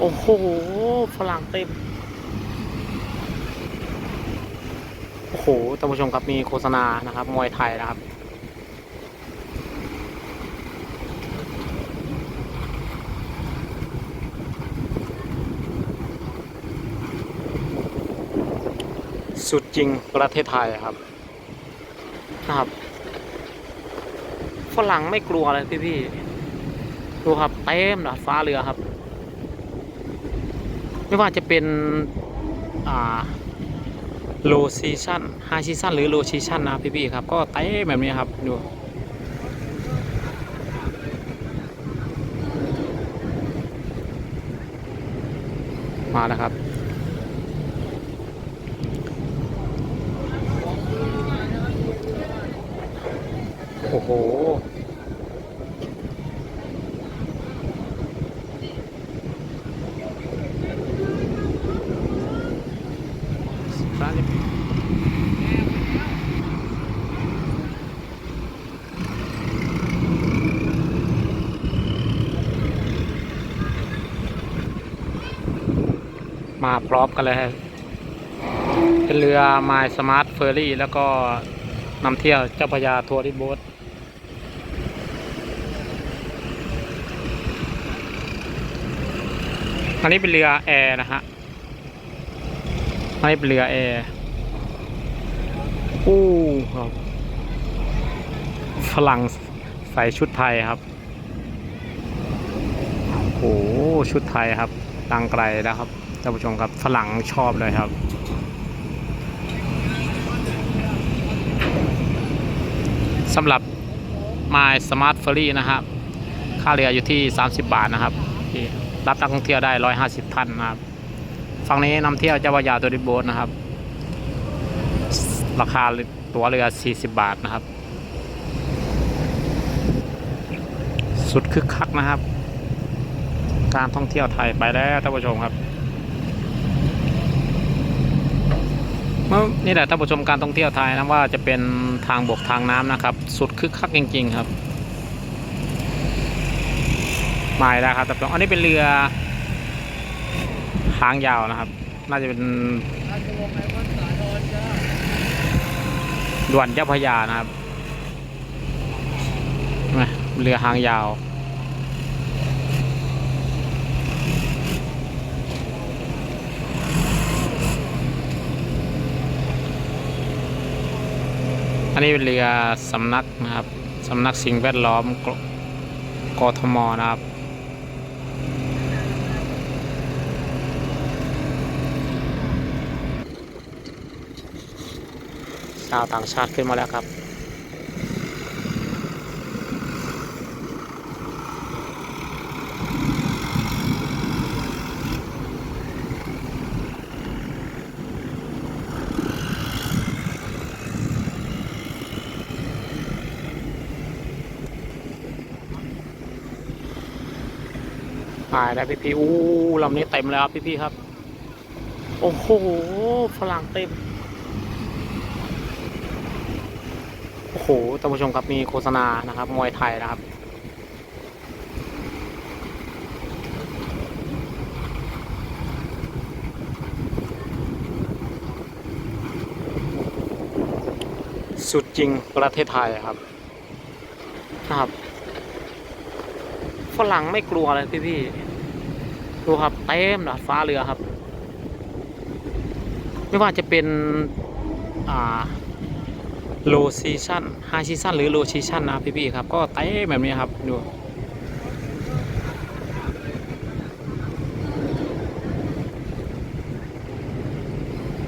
โอ้โหฝรั่งเต็ม โอ้โหท่านผู้ชมครับมีโฆษณานะครับ มวยไทยนะครับ สุดจริงประเทศไทยครับ นะครับฝรั่งไม่กลัวเลยพี่พี่ๆดูครับเต็มดาดฟ้าเรือครับ ไม่ว่าจะเป็นโลซีชั่นไฮซีชั่นหรือโลซีชั่นนะพี่ๆครับ ก็เต้แบบนี้ครับดูมาแล้วครับ โอ้โห ร้านนี้ มาพร้อมกันเลยเป็นเรือ My Smart Ferry แล้วก็นำเที่ยวเจ้าพยาทัวริโบ๊ทอันนี้เป็นเรือแอร์นะฮะ อันนี้เป็นเรือแอร์อู้ครับฝรั่งใส่ชุดไทยครับโอ้ชุดไทยครับตังไกลนะครับท่านผู้ชมครับฝรั่งชอบเลยครับสำหรับ My Smart Ferry นะครับ ค่าเรืออยู่ที่ 30 บาทนะครับ รับนักท่องเที่ยวได้ 150 ท่านนะครับ ฝั่งนี้นำเที่ยวเจ้าพระยาตัวริบโบสนะครับ ราคาตั๋วเรือ 40 บาทนะครับ สุดคึกคักนะครับ การท่องเที่ยวไทยไปแล้วท่านผู้ชมครับเมื่อนี่แหละท่านผู้ชมการท่องเที่ยวไทยนะว่าจะเป็นทางบกทางน้ำนะครับ สุดคึกคักจริง ๆ ครับมาแล้วครับแต่อันนี้เป็นเรือ หางยาวนะครับ น่าจะเป็นด่วนเจ้าพยานะครับเรือหางยาวอันนี้เป็นเรือสำนักนะครับ สำนักสิ่งแวดล้อมกกทมนะครับ ชาวต่างชาติขึ้นมาแล้วครับตายแล้วพี่พี่ๆอู้ลำนี้เต็มแล้วพี่พี่ๆครับ โอ้โหฝรั่งเต็ม โอ้โหท่านผู้ชมครับมีโฆษณานะครับ มวยไทยนะครับ สุดจริงประเทศไทยครับนะครับฝรั่งไม่กลัวเลยพี่พี่ดูครับเต็มดาดฟ้าเรือครับ ไม่ว่าจะเป็น อ่า โลซีชั่นไฮซีชั่นหรือโลซีชั่นนะพี่ๆครับ ก็เต้แบบนี้ครับ ดู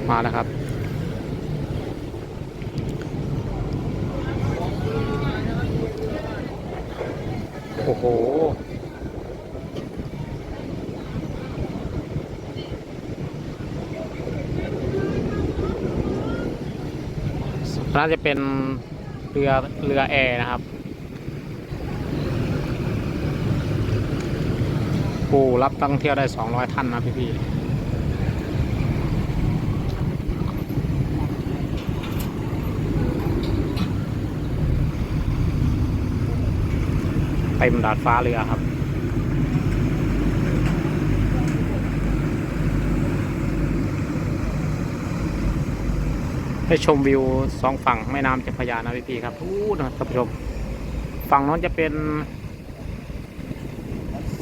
มาแล้วครับ โอ้โห น่าจะเป็นเรือเรือแอร์นะครับโอ้รับนักท่องเที่ยวได้ 200 ท่านนะพี่ๆเต็มดาดฟ้าเรือครับ ไปชมวิวสองฝั่งแม่น้ำเจ้าพระยานะพี่พี่ๆครับทูดนะครับท่านผู้ชม ฝั่งโน้นจะเป็น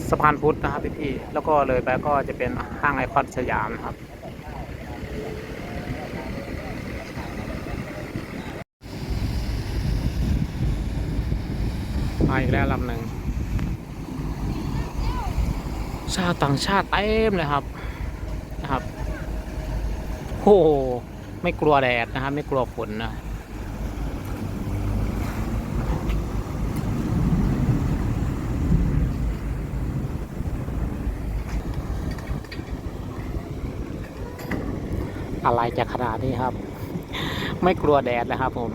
สะพานพุทธนะครับพี่พี่ๆแล้วก็เลยไปก็จะเป็นห้างไอคอนสยามนะครับมาอีกแล้วลำหนึ่งชาวต่างชาติเต็มเลยครับนะครับโอ้โห ไม่กลัวแดดนะครับไม่กลัวฝนนะอะไรจะขนาดนี้ครับ ไม่กลัวแดดนะครับผม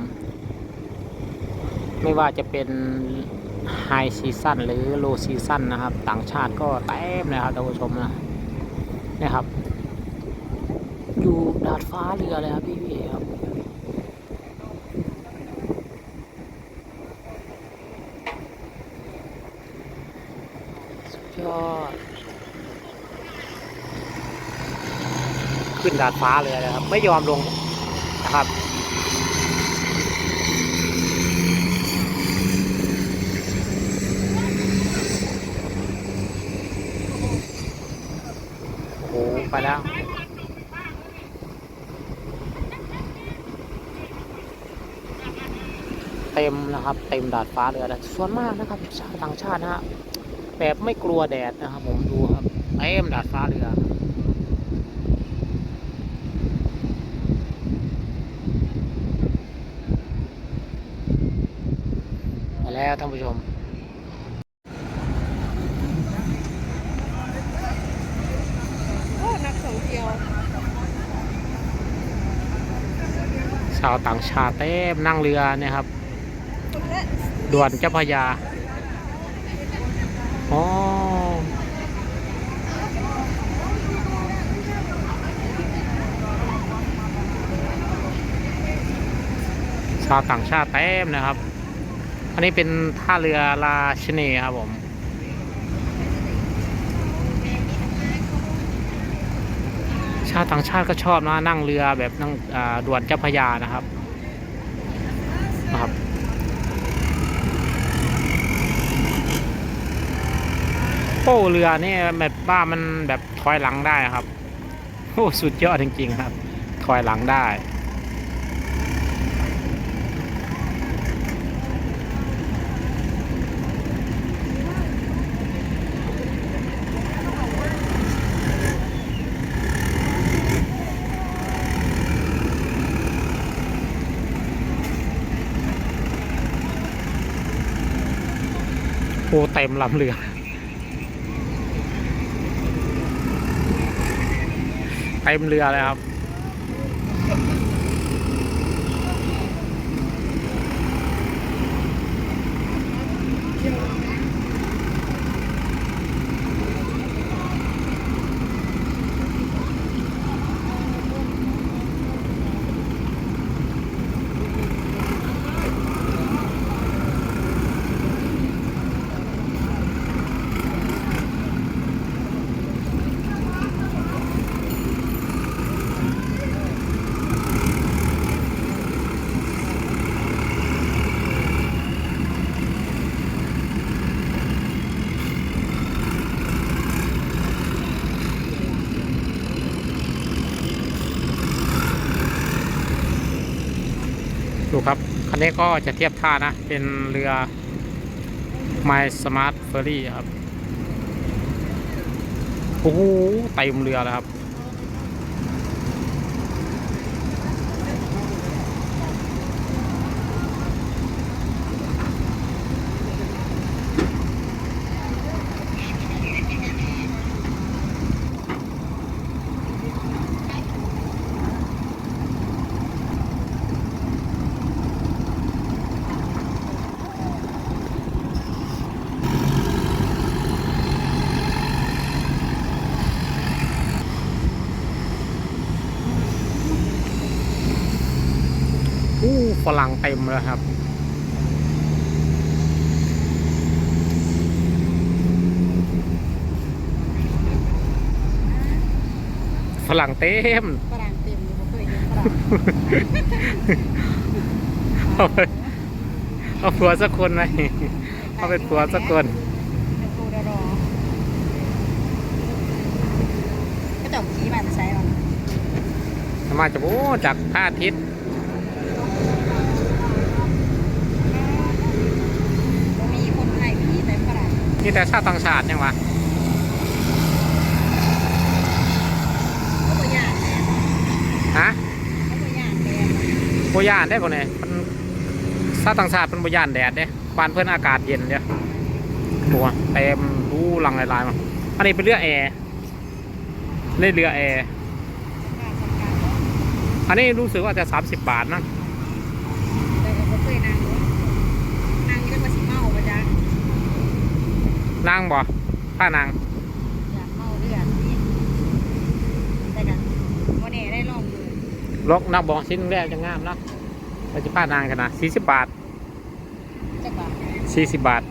ไม่ว่าจะเป็นไฮซีซั่นหรือโลซีซั่นนะครับ ต่างชาติก็เต็มนะครับท่านผู้ชมนะนี่ครับ อยู่ดาดฟ้าเรือเลยครับพี่พี่ครับสุดยอดขึ้นดาดฟ้าเลยนะครับ ไม่ยอมลงนะครับโอ้โหไปแล้ว เต็ม นะครับเต็มดาดฟ้าเรือนะส่วนมากนะครับชาวต่างชาตินะฮะแบบไม่กลัวแดดนะครับผมดูครับเต็มดาดฟ้าเรือแล้วท่านผู้ชมโอ้นักท่องเที่ยวชาวต่างชาติเต็มนั่งเรือนี่ครับ ด่วนเจ้าพยาอ๋อชาวต่างชาติเต็มนะครับ อันนี้เป็นท่าเรือราชนีครับผมชาวต่างชาติก็ชอบนะนั่งเรือแบบนั่งด่วนเจ้าพยานะครับนะครับ โอ้เรือนี่แบบว่ามันแบบถอยหลังได้ครับโอ้สุดยอดจริง ๆ ครับ ถอยหลังได้ โอ้เต็มลำเรือ เต็มเรือเลยครับ ครับ คันนี้ก็จะเทียบท่านะ เป็นเรือ My Smart Ferry ครับ โอ้โหเต็มเรือแล้วครับ อู้ ฝรั่งเต็มเลยครับ ฝรั่งเต็ม ฝรั่งเต็มเลยผมเคยเห็นฝรั่งเอาไปเอาผัวสักคนไหมเอาเป็นผัวสักคนเป็นปูดารอก็จบขี้มาจะใช้หรอมาจากโอ้จากพระอาทิตย์ ก็มีคนไทยมีแต่ฝรั่ง นี่แต่ชาติต่างชาติยังวะก็บ่ยากแน่ฮะก็บ่ยาน่ยได้ป่ะเนี่ยมันชาติต่างชาติเป็นบยานแดดเด้บ้านเพื่อนอากาศเย็นเด้ตัวเต็มดูหลังลายๆมาอันนี้เป็นเรือแอร์เล่นเรือแอร์อันนี้รู้สึกว่าจะ 30 บาทนะ แต่ก็บ่เคยนั่งเนาะนั่งอยังได้มาสิเมาปะจ๊ะ นางบ่ป้านางอยากเมาเลือดนี่แต่กันวันนี้ได้ลองดูลกนักบอกชิ้นแรกจะงามเนาะไปจะป้านางกันนะ40บาทจักบาท40บาท